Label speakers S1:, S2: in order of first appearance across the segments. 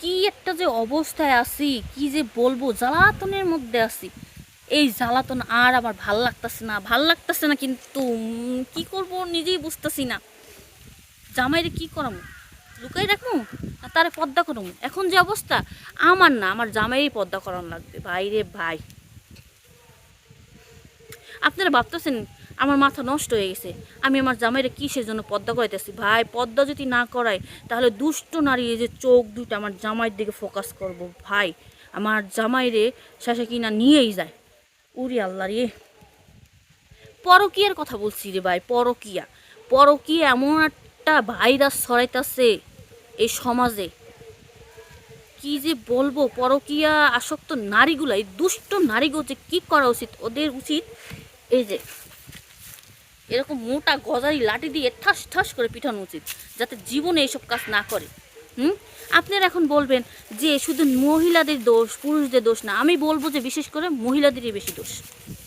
S1: কি একটা যে অবস্থায় আছি, কি যে বলব, জ্বালাতনের মধ্যে আছি। এই জ্বালাতন আর আমার ভালো লাগতেছে না, ভালো লাগতেছে না কিন্তু কি করব নিজেই বুঝতেছি না। জামাইরে কি করামু? লুকাই রাখব না, তারে পদ্মা করব এখন যে অবস্থা, আমার না, আমার জামাইরই পদ্মা করানো লাগবে। ভাইরে ভাই। আপনারা ভাবতেছেন আমার মাথা নষ্ট হয়ে গেছে। আমি আমার জামাইরে কিসের জন্য পদ্মা করাইতেছি? ভাই, পদ্মা যদি না করাই তাহলে দুষ্ট নারী এই যে চোখ দুইটা আমার জামাইয়ের দিকে ফোকাস করব। ভাই, আমার জামাইরে শেষে কিনা নিয়েই যায়। উরি আল্লাহ রে। পরকিয়ার কথা বলছি রে ভাই, পরকিয়া। পরকিয়া এমন একটা ভাইরাস ছড়াইতেছে এই সমাজে। কি যে বলব, পরকিয়া আসক্ত নারীগুলো এই দুষ্ট নারীগুলো যে কী করা উচিত, ওদের উচিত এই যে এরকম মোটা গজারি লাঠি দিয়ে ঠাস ঠাস করে পিঠানো উচিত, যাতে জীবনে এইসব কাজ না করে। হুম? আপনারা এখন বলবেন যে শুধু মহিলাদের দোষ, পুরুষদের দোষ না, আমি বলব যে বিশেষ করে মহিলাদেরই বেশি দোষ।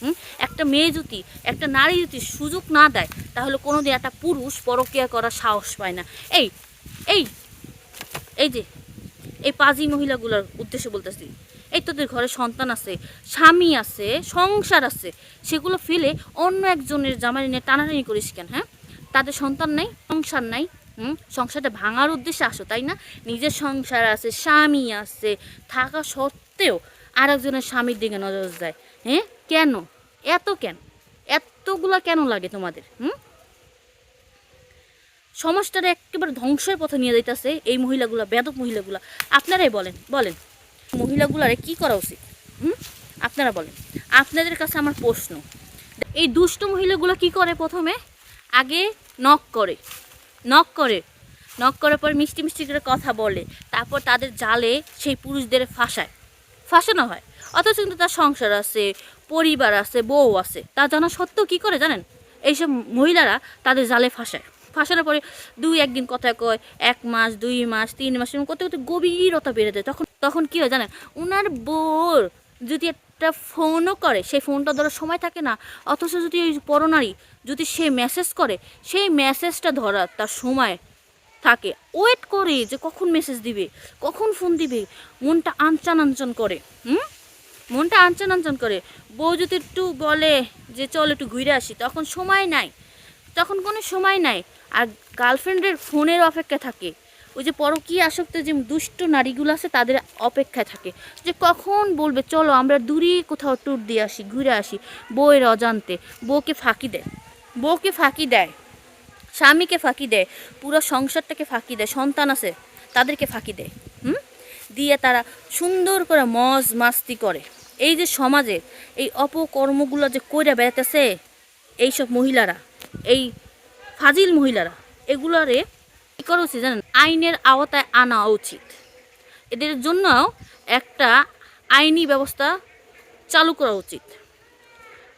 S1: হুম? একটা মেয়ে যদি, একটা নারী যদি সুযোগ না দেয়, তাহলে কোনো দিন একটা পুরুষ পরকিয়া করার সাহস পায় না। এই এই এই যে, এই পাজি মহিলাগুলোর উদ্দেশ্যে বলতেছি এই তোদের ঘরে সন্তান আছে, স্বামী আছে, সংসার আছে, সেগুলো ফেলে অন্য একজনের জামাই নিয়ে টানাটানি করিস কেন হ্যাঁ? তাদের সন্তান নাই, সংসার নাই, হুম? সংসারটা ভাঙার উদ্দেশ্যে আসো, তাই না? নিজের সংসার আছে, স্বামী আছে, থাকা সত্ত্বেও আর একজনের স্বামীর দিকে নজর যায় হ্যাঁ কেন? এত কেন? এতগুলা কেন লাগে তোমাদের, হুম? সমাজটারে একেবারে ধ্বংসের পথে নিয়ে যাইতেছে এই মহিলাগুলা, বেদক মহিলাগুলা। আপনারাই বলেন বলেন। মহিলাগুলারে কি করা উচিত? হুম? আপনারা বলেন। আপনাদের কাছে আমার প্রশ্ন। এই দুষ্ট মহিলাগুলো কি করে প্রথমে? আগে নক করে। নক করে। নক করার পর মিষ্টি মিষ্টি করে কথা বলে। তারপর তাদের জালে সেই পুরুষদের ফাঁসায়। ফাঁসানো হয়। অথচ কিন্তু তার সংসার আছে, পরিবার আছে, বউ আছে। তা জানা সত্ত্বেও কী করে জানেন? এইসব মহিলারা তাদের জালে ফাঁসায়। ফাঁসানোর পরে দুই একদিন কথা কয়, এক মাস, দুই মাস, তিন মাস, এরকম করতে করতে গভীরতা বেড়ে যায়। তখন তখন কী হয় জানেন? ওনার বোর যদি একটা ফোনও করে, সেই ফোনটা ধরার সময় থাকে না, অথচ যদি ওই পরনারী যদি সে মেসেজ করে, সেই মেসেজটা ধরার তার সময় থাকে। ওয়েট করে যে কখন মেসেজ দিবে, কখন ফোন দিবে, মনটা আনচান আনচান করে, হুম? মনটা আনচান আনচান করে। বউ যদি একটু বলে যে, চল একটু ঘুরে আসি, তখন সময় নাই। তখন কোনো সময় নাই। আর গার্লফ্রেন্ডের ফোনের অপেক্ষা থাকে। ওই যে পরকী আসক্ত যে দুষ্ট নারীগুলো আছে, তাদের অপেক্ষায় থাকে। যে কখন বলবে, চলো আমরা দূরে কোথাও ট্যুর দিয়ে আসি, ঘুরে আসি। বউয়ের অজান্তে বউকে ফাঁকি দেয়। বউকে ফাঁকি দেয়, স্বামীকে ফাঁকি দেয়, পুরো সংসারটাকে ফাঁকি দেয়, সন্তান আছে, তাদেরকে ফাঁকি দেয়, হুম? দিয়ে তারা সুন্দর করে মজ মাস্তি করে। এই যে সমাজের এই অপকর্মগুলো যে কইরা বেড়াতেছে এইসব মহিলারা, এই ফাজিল মহিলারা, এগুলারে কী করা উচিত জানেন? আইনের আওতায় আনা উচিত। এদের জন্য একটা আইনি ব্যবস্থা চালু করা উচিত।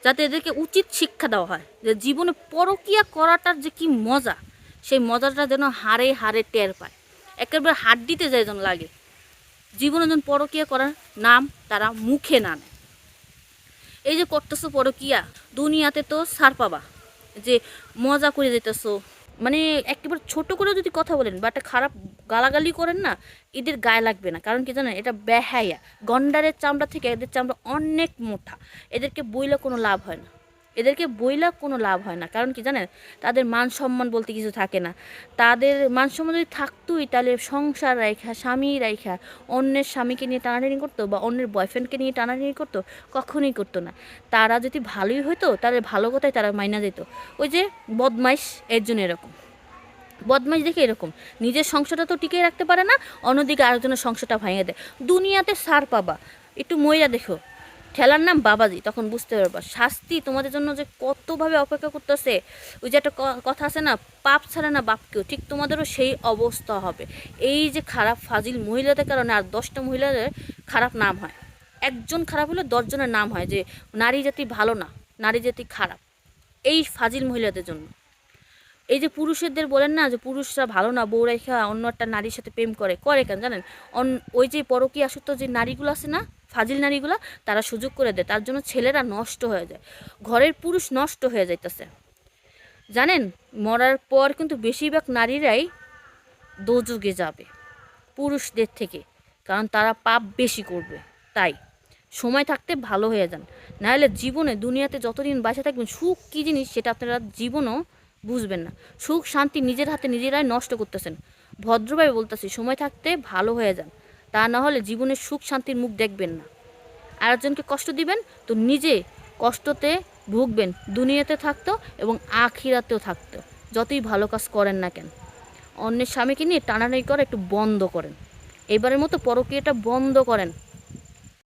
S1: যাতে এদেরকে উচিত শিক্ষা দেওয়া হয় যে জীবনে পরকিয়া করাটার যে কি মজা, সেই মজাটা যেন হারে হারে টের পায়। একেবারে দিতে যায় যেন লাগে। জীবনে যেন পরকিয়া করার নাম তারা মুখে না নেয়। এই যে করতেছো পরকিয়া, দুনিয়াতে তো সার পাবা। যে মজা করে যেতেছো। মানে একেবারে ছোট করে যদি কথা বলেন বা একটা খারাপ গালাগালি করেন না, এদের গায়ে লাগবে না। কারণ কি জানেন, এটা বেহাইয়া গন্ডারের চামড়া থেকে এদের চামড়া অনেক মোটা। এদেরকে বইলে কোনো লাভ হয় না। এদেরকে বইলা কোনো লাভ হয় না। কারণ কি জানেন? তাদের মান সম্মান বলতে কিছু থাকে না। তাদের মান সম্মান যদি থাকতোই, তাহলে সংসার রাইখা, স্বামী রাইখা, অন্যের স্বামীকে নিয়ে টানাটানি করতো বা অন্যের বয়ফ্রেন্ডকে নিয়ে টানাটানি করতো, কখনোই করতো না। তারা যদি ভালোই হতো তাহলে ভালো কথাই তারা মাইনা যেত ওই যে বদমাইশ, এর জন্য এরকম। বদমাইশ দেখে এরকম। নিজের সংসারটা তো টিকিয়ে রাখতে পারে না, অন্যদিকে আরেকজনের সংসারটা ভাঙিয়ে দেয়। দুনিয়াতে সার পাবা। একটু ময়রা দেখো। ঠেলার নাম বাবাজি, তখন বুঝতে পারবা। শাস্তি তোমাদের জন্য যে কতভাবে অপেক্ষা করতেছে, ওই যে একটা কথা আছে না, পাপ ছাড়ে না বাপকেও ঠিক তোমাদেরও সেই অবস্থা হবে। এই যে খারাপ ফাজিল মহিলাদের কারণে আর দশটা মহিলাদের খারাপ নাম হয়। একজন খারাপ হলে দশজনের নাম হয় যে, নারী জাতি ভালো না, নারী জাতি খারাপ। এই ফাজিল মহিলাদের জন্য। এই যে পুরুষদের বলেন না যে পুরুষরা ভালো না, বউ রেখা অন্য একটা নারীর সাথে প্রেম করে করে কেন জানেন? ওই যে পরকী আসক্ত যে নারীগুলো আছে না, ফাজিল নারীগুলো, তারা সুযোগ করে দেয়, তার জন্য ছেলেরা নষ্ট হয়ে যায়, ঘরের পুরুষ নষ্ট হয়ে যাইতেছে। জানেন? মরার পর কিন্তু বেশিরভাগ নারীরাই দোযুগে যাবে, পুরুষদের থেকে, কারণ তারা পাপ বেশি করবে, তাই। সময় থাকতে ভালো হয়ে যান, নাহলে জীবনে, দুনিয়াতে যতদিন বাঁচে থাকবেন, সুখ কী জিনিস সেটা আপনারা জীবনও বুঝবেন না। সুখ, শান্তি নিজের হাতে নিজেরাই নষ্ট করতেছেন। ভদ্রভাবে বলতেছি, সময় থাকতে ভালো হয়ে যান। তা না হলে জীবনের সুখ, শান্তির মুখ দেখবেন না। আরেকজনকে কষ্ট দিবেন, তো নিজে কষ্টতে ভুগবেন। দুনিয়াতে থাকতো এবং আখিরাতেও থাকতো। যতই ভালো কাজ করেন না কেন। অন্যের স্বামীকে নিয়ে টানাটানি করে একটু বন্ধ করেন। এবারের মতো পরকীয়টা বন্ধ করেন।